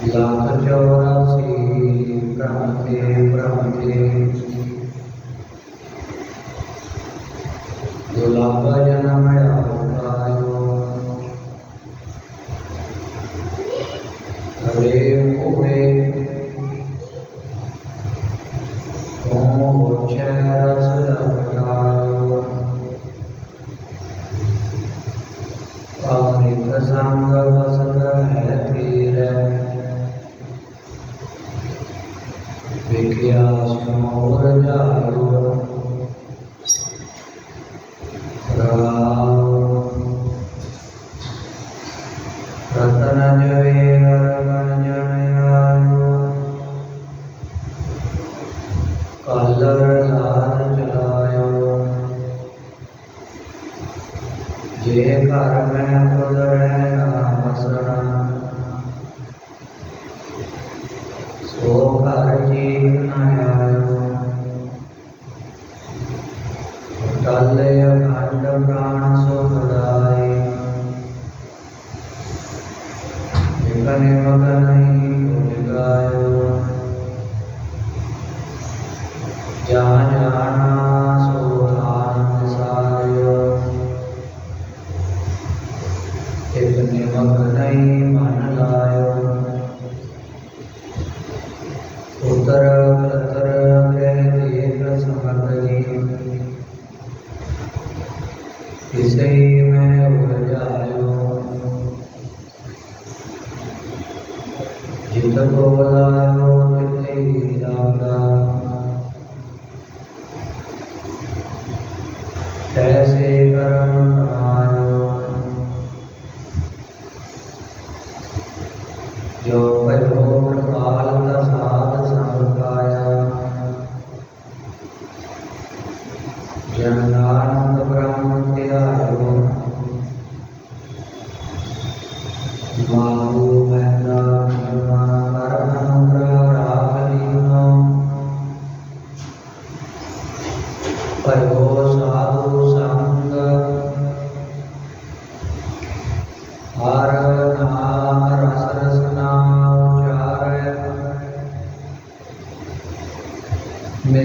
ब्रह्मचोरसी ब्रह्मते जय श्रीकरम्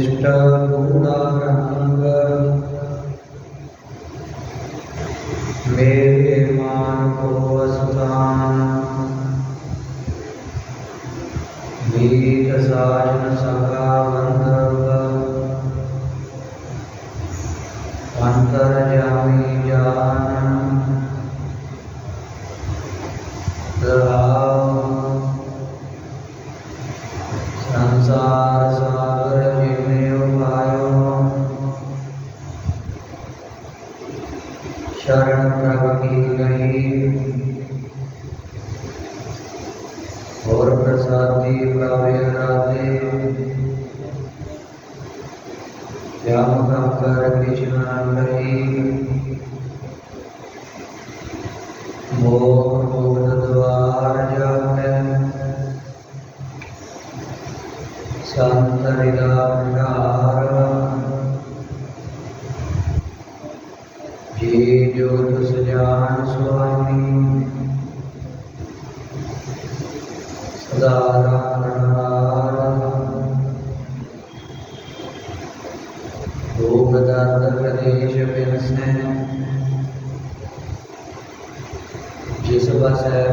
कृष्ण शरण प्रवकील और प्रसादी प्रावे राधे श्याम कर कृष्णानंद was uh,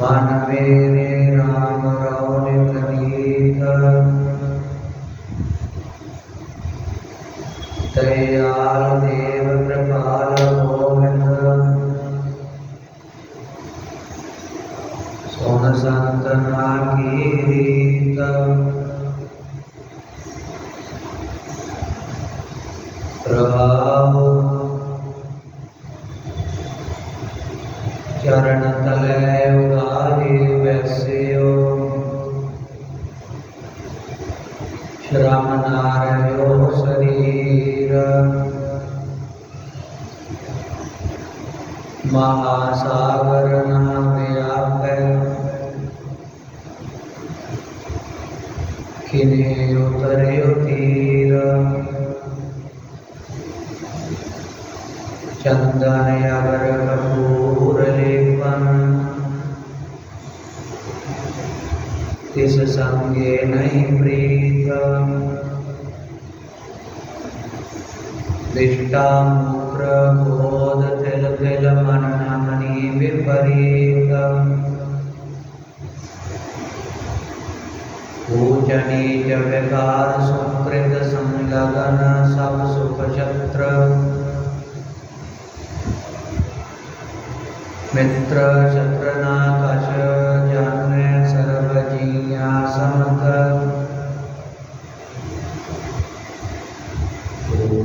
वानवेरे श्रमणारयोः शरीर महासागर महासागरनामयाप किनेयुतरयुतीर चन्दनयवरकपूरलेपन् इस संगे नहीं प्रिय दिष्टां प्रबोधतिलतिलमनमनि विपरीतम् पूजने च विकारसंकृतसंलग्नसुखशत्र मित्रशत्रनाकश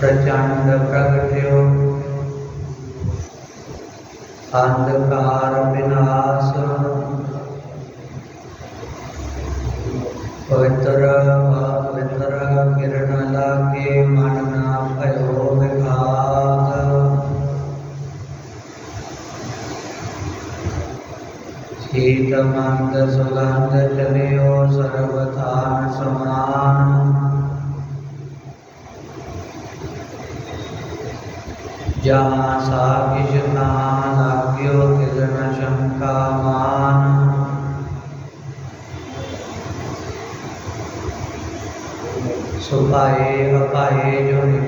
प्रचंड प्रकट अंधकार विनाश पवित्र पवित्र किरण लागे मन ना भयो शीतमंद सुगंध चलियो सर्वथान समान। जहाँ साकिश तहाँ साकियो किल न शंका मान सुखाए अपाए जो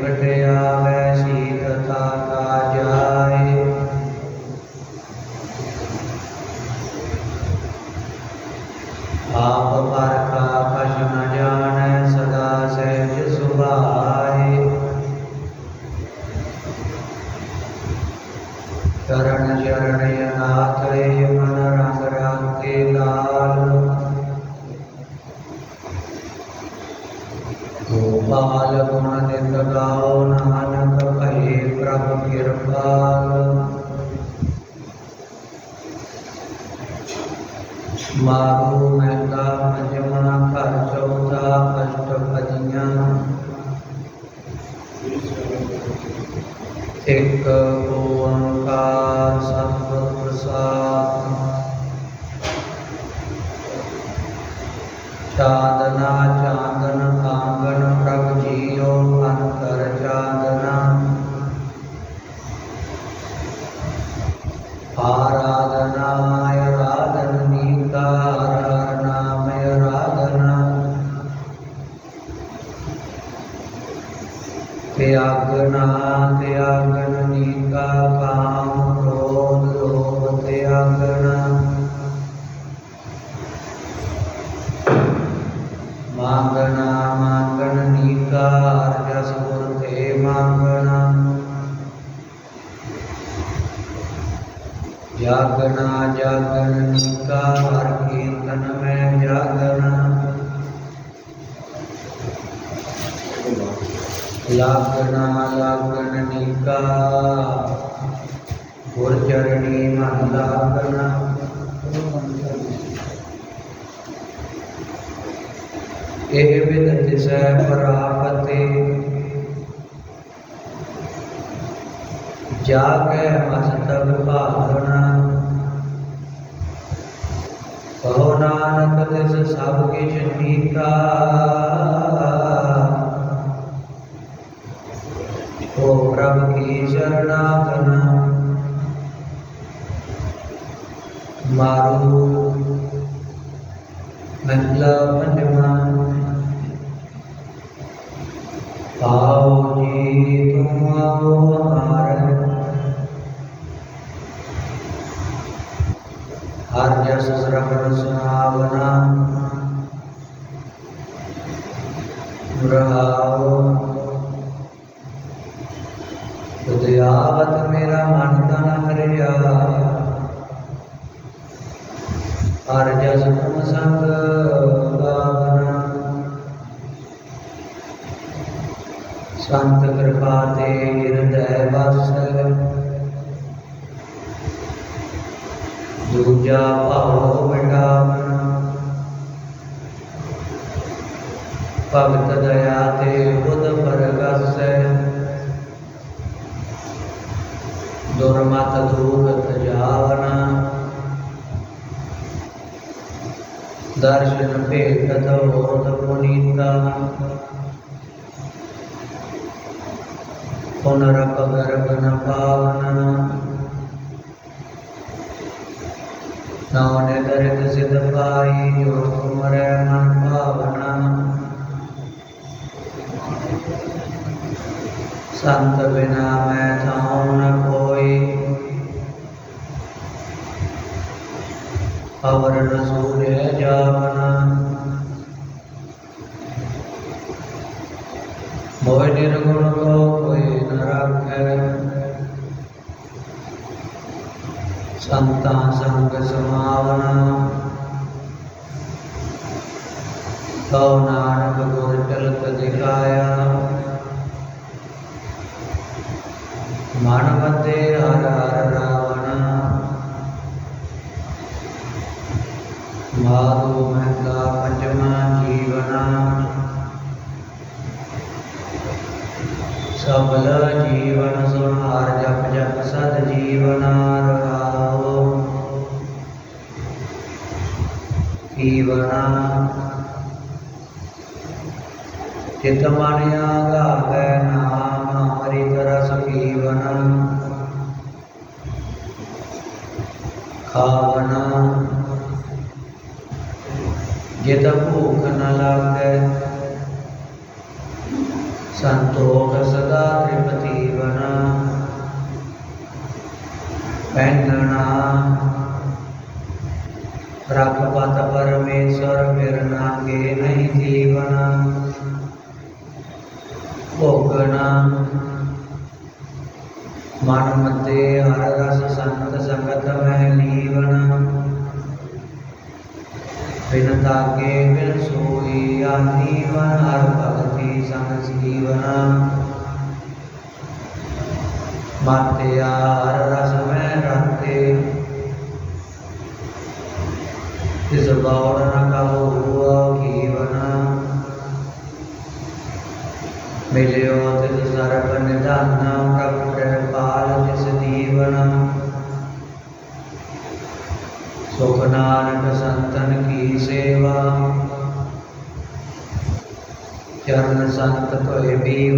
जागना जागन निका हर कीर्तन में जागना। लागना लागन निका गुरचरणी मन लागना ਜੈ ਪ੍ਰਾਪਤੇ। ਜਾ ਕੇ ਮਸਤਬ रहा हो मेरा मन तन हरिया हर जस तुम संग भगत दया ते बुद्ध परगस दुर्मत दूरत जावना दर्शन पे कथोत पुनीता पुनरप संत बिना मैं थाऊ न कोई। अवर न सूर्य जावना मोह निर्गुण को कोई न रख। संता संग समावना। तो ना ਜੀਵਨਾ। ਚਿਤ ਮਨ ਆਗਾਵੇ ਨਾਮ, ਅੰਮ੍ਰਿਤ ਰਸ ਪੀਵਨਾ ਖਾਵਨਾ। ਜਿਤ ਭੂਖ ਨ ਲਾਗੈ, ਸੰਤੋਖ ਸਦਾ ਤ੍ਰਿਪਤੀ ਬਨਾ ਪਹਿਨਣਾ रघुपत परमेश्वर मेरा नाम नहीं जीवन। भोगना मन मते हर रस संत संगत में लीवन। बिनता के बिन सोई आनीवन हर भक्ति संग जीवना मत्या हर रस में रंग इस बावन का वो हुआ कीवना मिलियो तिस सर्वनिधानं प्रकृपाल तिस दीवनं सुख नानक संतन की सेवा। चरण संत तो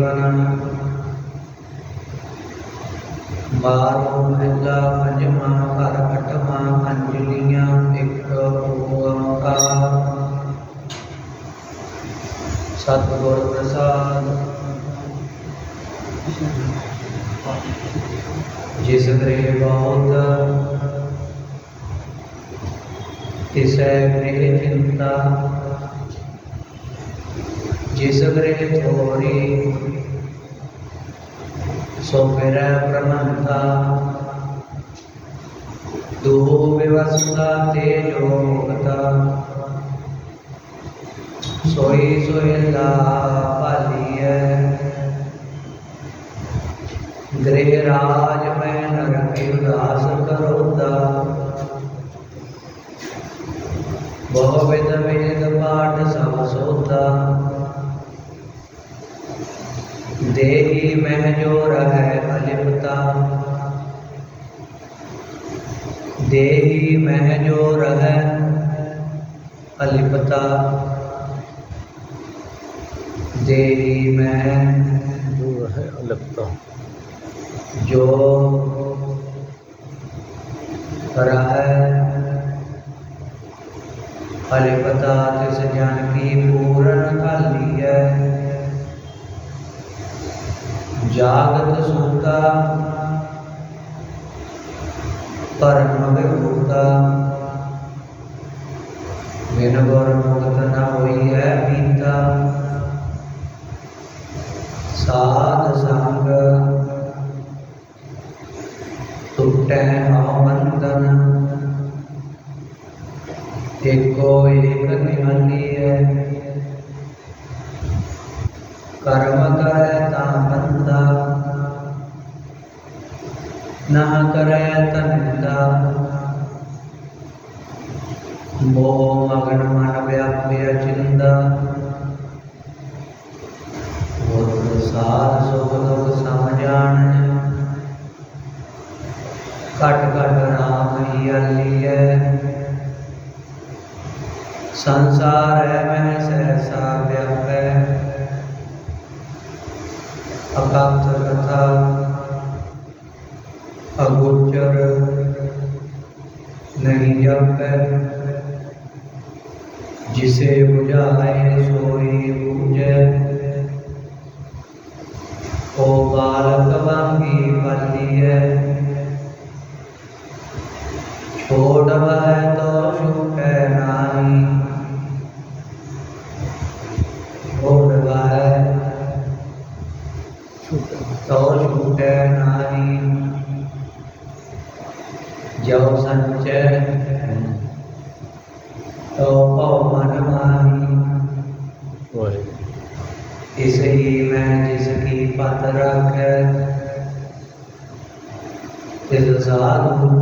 बना ਬਾਰੋ ਮਹਿਲਾ ਪੰਜਵਾਂ, ਘਰ ਅਠਵਾਂ ਅੰਜਲੀਆਂ ਇੱਕ ਓੰਕਾਰ ਸਤਿਗੁਰ ਪ੍ਰਸਾਦ। ਜਿਸ ਗ੍ਰਹਿ ਬਹੁਤ, ਤਿਸੈ ਗ੍ਰਹਿ ਚਿੰਤਾ। ਜਿਸ ਗ੍ਰਹਿ ਥੋਰੀ सो फिर मेरा ब्रह्मता दुहुविवस्ता तेजोगता सोई सोयदा पालिय। गृहराज में नर के उदास करोता। बहुविध वेद पाठ सब सोता। देही मह जो रह अलिमता देही मह जो रह अलिपता। देही मह जो रह अलिपता। जो रह अलिपता जिस जानकी पूर जागत सोता पर होता बिन गौर मुक्त न हुई है बीता साध संग एको एक है। कर्म करे न करे तनिंदा ओम अगण मन व्याप्य चिंदा सार सुख दुख समझान कट कट राम ही अली है संसार है मैं सहसा व्याप। है अकाप्त कथा अगोचर नहीं जप जिसे बुझाए सोई पूजे। ओ बालक बांगी पल्ली है छोड़ वह तो सुख छोड़ वह तो नहीं। यौ सञ्च मन मानी ही मैं जिसकी पत रख।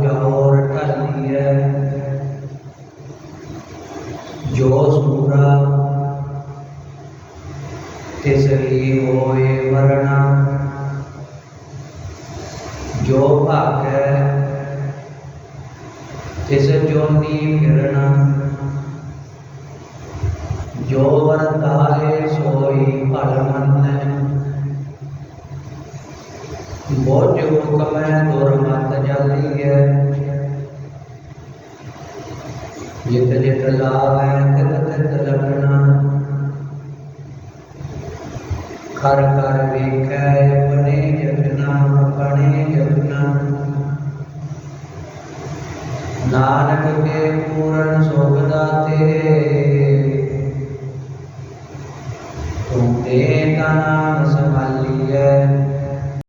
और टली है जो सूरा तिसली होए वरना जो भाग फिसलजोनी फिरना जो वर तारे सोई पालमन बोझ हुक्म है। दुर मत जाती है। जित जित लाभ है, तित तित लगना। खर